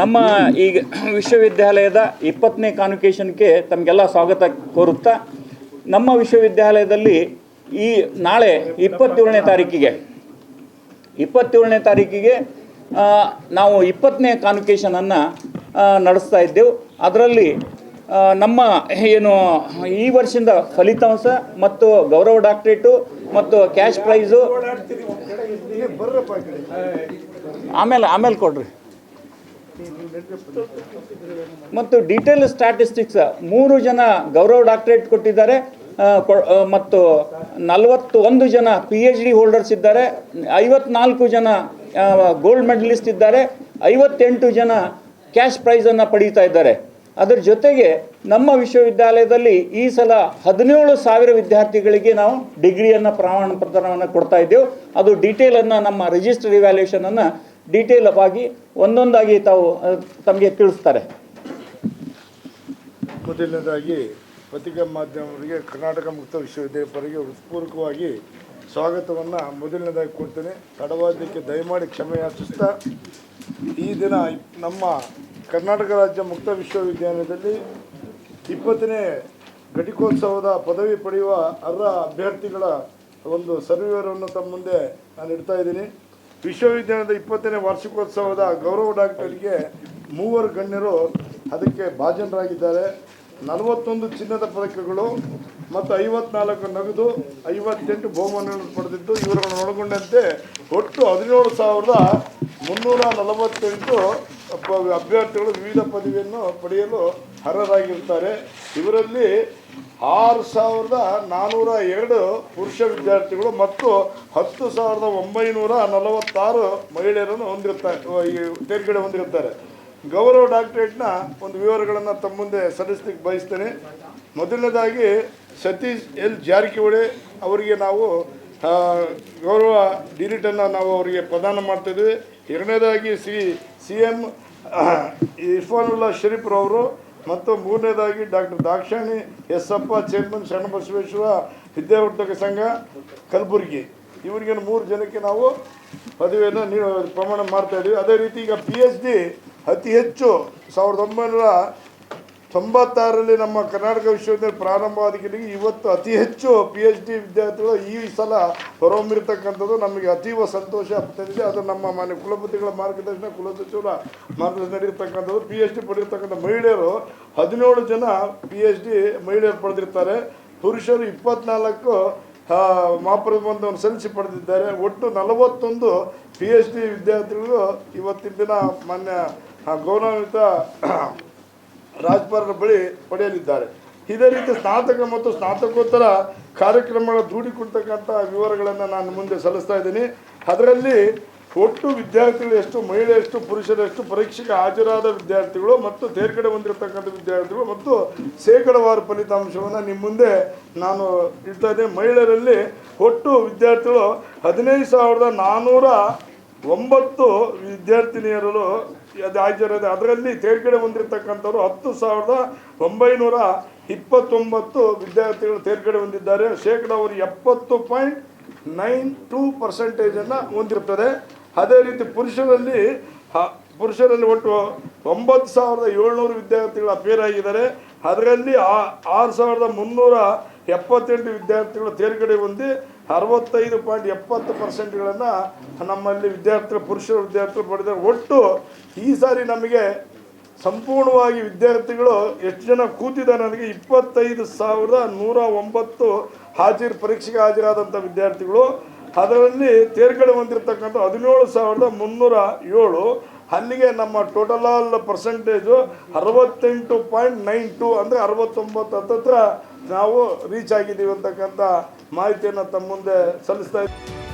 ನಮ್ಮ ಈಗ ವಿಶ್ವವಿದ್ಯಾಲಯದ ಇಪ್ಪತ್ತನೇ ಕಾನ್ವಿಕೇಷನ್ಗೆ ತಮಗೆಲ್ಲ ಸ್ವಾಗತ ಕೋರುತ್ತಾ ನಮ್ಮ ವಿಶ್ವವಿದ್ಯಾಲಯದಲ್ಲಿ ಈ ನಾಳೆ ಇಪ್ಪತ್ತೇಳನೇ ತಾರೀಕಿಗೆ ಇಪ್ಪತ್ತೇಳನೇ ತಾರೀಕಿಗೆ ನಾವು ಇಪ್ಪತ್ತನೇ ಕಾನ್ವಿಕೇಷನನ್ನು ನಡೆಸ್ತಾ ಇದ್ದೆವು. ಅದರಲ್ಲಿ ನಮ್ಮ ಏನು ಈ ವರ್ಷದ ಫಲಿತಾಂಶ ಮತ್ತು ಗೌರವ ಡಾಕ್ಟ್ರೇಟು ಮತ್ತು ಕ್ಯಾಶ್ ಪ್ರೈಸು. ಆಮೇಲೆ ಆಮೇಲೆ ಕೊಡ್ರಿ. ಮತ್ತು ಡೀಟೇಲ್ ಸ್ಟ್ಯಾಟಿಸ್ಟಿಕ್ಸ್ ಮೂರು ಜನ ಗೌರವ ಡಾಕ್ಟರೇಟ್ ಕೊಟ್ಟಿದ್ದಾರೆ ಮತ್ತು ನಲವತ್ತು ಒಂದು ಜನ ಪಿ ಎಚ್ ಡಿ ಹೋಲ್ಡರ್ಸ್ ಇದ್ದಾರೆ, ಐವತ್ನಾಲ್ಕು ಜನ ಗೋಲ್ಡ್ ಮೆಡಲಿಸ್ಟ್ ಇದ್ದಾರೆ, ಐವತ್ತೆಂಟು ಜನ ಕ್ಯಾಶ್ ಪ್ರೈಸನ್ನು ಪಡೀತಾ ಇದ್ದಾರೆ. ಅದರ ಜೊತೆಗೆ ನಮ್ಮ ವಿಶ್ವವಿದ್ಯಾಲಯದಲ್ಲಿ ಈ ಸಲ ಹದಿನೇಳು ಸಾವಿರ ವಿದ್ಯಾರ್ಥಿಗಳಿಗೆ ನಾವು ಡಿಗ್ರಿಯನ್ನು ಪ್ರಮಾಣ ಪತ್ರವನ್ನು ಕೊಡ್ತಾ ಇದ್ದೇವೆ. ಅದು ಡೀಟೇಲನ್ನು ನಮ್ಮ ರಿಜಿಸ್ಟರ್ ಇವ್ಯಾಲ್ಯೂಷನನ್ನು ಡೀಟೇಲ್ ಆಗಿ ಒಂದೊಂದಾಗಿ ತಾವು ತಮಗೆ ತಿಳಿಸ್ತಾರೆ. ಮೊದಲನೇದಾಗಿ ಪತ್ರಿಕಾ ಮಾಧ್ಯಮವರಿಗೆ ಕರ್ನಾಟಕ ಮುಕ್ತ ವಿಶ್ವವಿದ್ಯಾಲಯ ಹೃತ್ಪೂರ್ವಕವಾಗಿ ಸ್ವಾಗತವನ್ನು ಮೊದಲನೇದಾಗಿ ಕೊಡ್ತೇನೆ. ತಡವಾದಕ್ಕೆ ದಯಮಾಡಿ ಕ್ಷಮೆ ಯಾಚಿಸ್ತಾ, ಈ ದಿನ ನಮ್ಮ ಕರ್ನಾಟಕ ರಾಜ್ಯ ಮುಕ್ತ ವಿಶ್ವವಿದ್ಯಾಲಯದಲ್ಲಿ ಇಪ್ಪತ್ತನೇ ಘಟಿಕೋತ್ಸವದ ಪದವಿ ಪಡೆಯುವ ಅರ್ಹ ಅಭ್ಯರ್ಥಿಗಳ ಒಂದು ಸರ್ವಿವರನ್ನು ತಮ್ಮ ಮುಂದೆ ನಾನು ಇಡ್ತಾ ಇದ್ದೀನಿ. ವಿಶ್ವವಿದ್ಯಾಲಯದ ಇಪ್ಪತ್ತನೇ ವಾರ್ಷಿಕೋತ್ಸವದ ಗೌರವ ಡಾಕ್ಟರ್ಗೆ ಮೂವರು ಗಣ್ಯರು ಅದಕ್ಕೆ ಭಾಜನರಾಗಿದ್ದಾರೆ. ನಲವತ್ತೊಂದು ಚಿನ್ನದ ಪದಕಗಳು ಮತ್ತು ಐವತ್ನಾಲ್ಕು ನಗದು, ಐವತ್ತೆಂಟು ಬಹುಮಾನಗಳನ್ನು ಪಡೆದಿದ್ದು ಇವರುಗಳನ್ನು ಒಳಗೊಂಡಂತೆ ಒಟ್ಟು ಹದಿನೇಳು ಸಾವಿರದ ಮುನ್ನೂರ ನಲವತ್ತೆಂಟು ಅಭ್ಯರ್ಥಿಗಳು ವಿವಿಧ ಪದವಿಯನ್ನು ಪಡೆಯಲು ಅರ್ಹರಾಗಿರ್ತಾರೆ. ಇವರಲ್ಲಿ ಆರು ಸಾವಿರದ ನಾನ್ನೂರ ಎರಡು ಪುರುಷ ವಿದ್ಯಾರ್ಥಿಗಳು ಮತ್ತು ಹತ್ತು ಸಾವಿರದ ಒಂಬೈನೂರ ನಲವತ್ತಾರು ಮಹಿಳೆಯರನ್ನು ಹೊಂದಿರ್ತಾರೆ ಈ ತೇರ್ಗಡೆ ಹೊಂದಿರುತ್ತಾರೆ. ಗೌರವ ಡಾಕ್ಟರೇಟ್ನ ಒಂದು ವಿವರಗಳನ್ನು ತಮ್ಮ ಮುಂದೆ ಸಲ್ಲಿಸಲಿಕ್ಕೆ ಬಯಸ್ತೇನೆ. ಮೊದಲನೇದಾಗಿ ಸತೀಶ್ ಎಲ್ ಜಾರಕಿಹೊಳಿ ಅವರಿಗೆ ನಾವು ಗೌರವ ಡಿಲಿಟನ್ನು ನಾವು ಅವರಿಗೆ ಪ್ರದಾನ ಮಾಡ್ತಿದ್ವಿ. ಎರಡನೇದಾಗಿ ಸಿ ಸಿ ಎಂ ಇರ್ಫಾನುಲ್ಲಾ ಶರೀಫ್ರವರು ಮತ್ತು ಮೂರನೇದಾಗಿ ಡಾಕ್ಟರ್ ದಾಕ್ಷಾಣಿ ಎಸ್ಸಪ್ಪ, ಚೇರ್ಮನ್ ಶರಣಬಸವೇಶ್ವರ, ವಿದ್ಯಾವರ್ಧಕ ಸಂಘ, ಕಲಬುರಗಿ. ಇವರಿಗೆ ಮೂರು ಜನಕ್ಕೆ ನಾವು ಪದವಿಯನ್ನು ನೀಡೋ ಪ್ರಮಾಣ ಮಾಡ್ತಾ ಇದ್ದೀವಿ. ಅದೇ ರೀತಿ ಈಗ ಪಿ ಎಚ್ ಡಿ ಅತಿ ಹೆಚ್ಚು ಸಾವಿರದ ಒಂಬೈನೂರ ತೊಂಬತ್ತಾರರಲ್ಲಿ ನಮ್ಮ ಕರ್ನಾಟಕ ವಿಶ್ವವಿದ್ಯಾಲಯ ಪ್ರಾರಂಭವಾದ ಇವತ್ತು ಅತಿ ಹೆಚ್ಚು ಪಿ ಎಚ್ ಡಿ ವಿದ್ಯಾರ್ಥಿಗಳು ಈ ಸಲ ಹೊರಹೊಮ್ಮಿರ್ತಕ್ಕಂಥದ್ದು ನಮಗೆ ಅತೀವ ಸಂತೋಷ ತಂದಿದೆ ಅದು ನಮ್ಮ ಮಾನ್ಯ ಕುಲಪತಿಗಳ ಮಾರ್ಗದರ್ಶನ, ಕುಲಸಚಿವರ ಮಾರ್ಗದರ್ಶನ ನಡೆಯತಕ್ಕಂಥದ್ದು ಪಿ ಎಚ್ ಡಿ ಪಡೆದಿರ್ತಕ್ಕಂಥ ಮಹಿಳೆಯರು ಹದಿನೇಳು ಜನ ಪಿ ಎಚ್ ಡಿ ಮಹಿಳೆಯರು ಪಡೆದಿರ್ತಾರೆ. ಪುರುಷರು ಇಪ್ಪತ್ನಾಲ್ಕು ಮಹಾಪ್ರಬಂಧವನ್ನು ಸಲ್ಲಿಸಿ ಪಡೆದಿದ್ದಾರೆ. ಒಟ್ಟು ನಲವತ್ತೊಂದು ಪಿ ಎಚ್ ಡಿ ವಿದ್ಯಾರ್ಥಿಗಳು ಇವತ್ತಿನ ದಿನ ಮಾನ್ಯ ಗೌರವಾನ್ವಿತ ರಾಜ್ಪಾಲರ ಬಳಿ ಪಡೆಯಲಿದ್ದಾರೆ. ಇದೇ ರೀತಿ ಸ್ನಾತಕ ಮತ್ತು ಸ್ನಾತಕೋತ್ತರ ಕಾರ್ಯಕ್ರಮಗಳ ದೂಡಿಕೊಡ್ತಕ್ಕಂಥ ವಿವರಗಳನ್ನು ನಾನು ಮುಂದೆ ಸಲ್ಲಿಸ್ತಾ ಇದ್ದೀನಿ. ಅದರಲ್ಲಿ ಒಟ್ಟು ವಿದ್ಯಾರ್ಥಿಗಳು ಎಷ್ಟು, ಮಹಿಳೆ ಎಷ್ಟು, ಪುರುಷರು ಎಷ್ಟು, ಪರೀಕ್ಷೆಗೆ ಹಾಜರಾದ ವಿದ್ಯಾರ್ಥಿಗಳು ಮತ್ತು ತೇರ್ಗಡೆ ಹೊಂದಿರತಕ್ಕಂಥ ವಿದ್ಯಾರ್ಥಿಗಳು ಮತ್ತು ಶೇಕಡವಾರು ಫಲಿತಾಂಶವನ್ನು ನಿಮ್ಮ ಮುಂದೆ ನಾನು ಇಡ್ತಾ ಇದ್ದೇನೆ. ಮಹಿಳೆಯರಲ್ಲಿ ಒಟ್ಟು ವಿದ್ಯಾರ್ಥಿಗಳು ಹದಿನೈದು ಸಾವಿರದ ನಾನ್ನೂರ ಒಂಬತ್ತು ವಿದ್ಯಾರ್ಥಿನಿಯರು ಅದು ಹಾಜರಿದೆ ಅದರಲ್ಲಿ ತೇರ್ಗಡೆ ಹೊಂದಿರತಕ್ಕಂಥವ್ರು ಹತ್ತು ಸಾವಿರದ ಒಂಬೈನೂರ ಇಪ್ಪತ್ತೊಂಬತ್ತು ವಿದ್ಯಾರ್ಥಿಗಳು ತೇರ್ಗಡೆ ಹೊಂದಿದ್ದಾರೆ. ಶೇಕಡ ಅವರು ಎಪ್ಪತ್ತು ಪಾಯಿಂಟ್ ನೈನ್ ಟೂ ಪರ್ಸೆಂಟೇಜನ್ನು ಹೊಂದಿರ್ತದೆ ಅದೇ ರೀತಿ ಪುರುಷರಲ್ಲಿ ಪುರುಷರಲ್ಲಿ ಒಟ್ಟು ಒಂಬತ್ತು ಸಾವಿರದ ಏಳ್ನೂರು ವಿದ್ಯಾರ್ಥಿಗಳು ಅಪೇರ್ ಆಗಿದ್ದಾರೆ. ಅದರಲ್ಲಿ ಆರು ಸಾವಿರದ ಮುನ್ನೂರ ಎಪ್ಪತ್ತೆಂಟು ವಿದ್ಯಾರ್ಥಿಗಳು ತೇರ್ಗಡೆ ಹೊಂದಿ ಅರವತ್ತೈದು ಪಾಯಿಂಟ್ ಎಪ್ಪತ್ತು ಪರ್ಸೆಂಟ್ಗಳನ್ನು ನಮ್ಮಲ್ಲಿ ವಿದ್ಯಾರ್ಥಿಗಳು, ಪುರುಷರು ವಿದ್ಯಾರ್ಥಿಗಳು ಪಡೆದರೆ ಒಟ್ಟು ಈ ಸಾರಿ ನಮಗೆ ಸಂಪೂರ್ಣವಾಗಿ ವಿದ್ಯಾರ್ಥಿಗಳು ಎಷ್ಟು ಜನ ಕೂತಿದ್ದಾರೆ ನನಗೆ ಇಪ್ಪತ್ತೈದು ಸಾವಿರದ ನೂರ ಒಂಬತ್ತು ಹಾಜರು, ಪರೀಕ್ಷೆಗೆ ಹಾಜರಾದಂಥ ವಿದ್ಯಾರ್ಥಿಗಳು. ಅದರಲ್ಲಿ ತೇರ್ಗಡೆ ಹೊಂದಿರತಕ್ಕಂಥ ಹದಿನೇಳು ಸಾವಿರದ ಮುನ್ನೂರ ಏಳು. ಅಲ್ಲಿಗೆ ನಮ್ಮ ಟೋಟಲ್ ಪರ್ಸೆಂಟೇಜು ಅರವತ್ತೆಂಟು ಪಾಯಿಂಟ್ ನೈನ್ ಟು, ಅಂದರೆ ಅರವತ್ತೊಂಬತ್ತು ಹತ್ತತ್ರ ನಾವು ರೀಚ್ ಆಗಿದ್ದೀವಿ ಅಂತಕ್ಕಂಥ ಮಾಹಿತಿಯನ್ನು ತಮ್ಮ ಮುಂದೆ ಸಲ್ಲಿಸ್ತಾ ಇದ್ದೀವಿ.